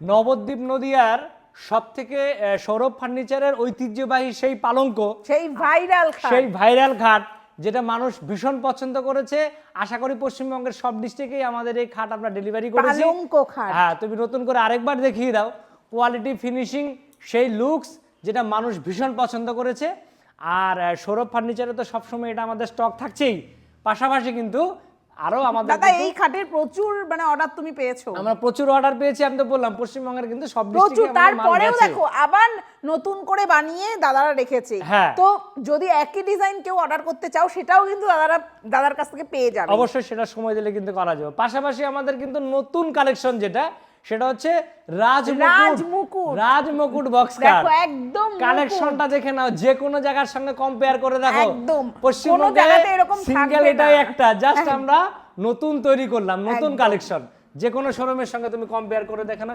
নবদ্বীপ নদিয়ার সব থেকে সৌরভ ফার্নিচারের ঐতিহ্যবাহী সেই পালঙ্ক সেই ভাইরাল সেই ভাইরাল ঘাট যেটা মানুষ ভীষণ পছন্দ করেছে। আশা করি পশ্চিমবঙ্গের সব ডিস্ট্রিক্টেই আমাদের এই খাট আমরা ডেলিভারি করেছি। হ্যাঁ তুমি নতুন করে আরেকবার দেখিয়ে দাও। কোয়ালিটি ফিনিশিং সেই লুকস যেটা মানুষ ভীষণ পছন্দ করেছে। আর সৌরভ ফার্নিচারে তো সবসময় এটা আমাদের স্টক থাকছেই। পাশাপাশি কিন্তু আরও আমাদের দাদা এই খাটের প্রচুর মানে অর্ডার তুমি পেয়েছ। আমরা প্রচুর অর্ডার পেয়েছি আমি তো বললাম পশ্চিমবঙ্গের কিন্তু সব প্রচুর তারপরেও দেখো আবার নতুন করে বানিয়ে দাদারা রেখেছে। হ্যাঁ। তো যদি একই ডিজাইন কেউ অর্ডার করতে চাও সেটাও কিন্তু দাদারা দাদার কাছ থেকে পেয়ে যাবে। অবশ্যই সেটা সময় দিলে কিন্তু করা যাবে। পাশাপাশি আমাদের কিন্তু নতুন কালেকশন যেটা সেটা হচ্ছে রাজমুকুট রাজমুকুট। রাজমুকুট বক্স দেখো, একদম। কালেকশনটা দেখে নাও যে কোনো জায়গার সঙ্গে কম্পেয়ার করে দেখো। একদম। পশ্চিমবঙ্গে এরকম সিঙ্গেল এটাই একটা। জাস্ট আমরা নতুন তৈরি করলাম নতুন কালেকশন যে কোনো শোরুমের সঙ্গে তুমি কম্পেয়ার করে দেখে নাও।